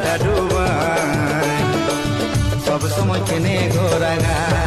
ডুবাই। সব সময় কেনে ঘোরা গায়।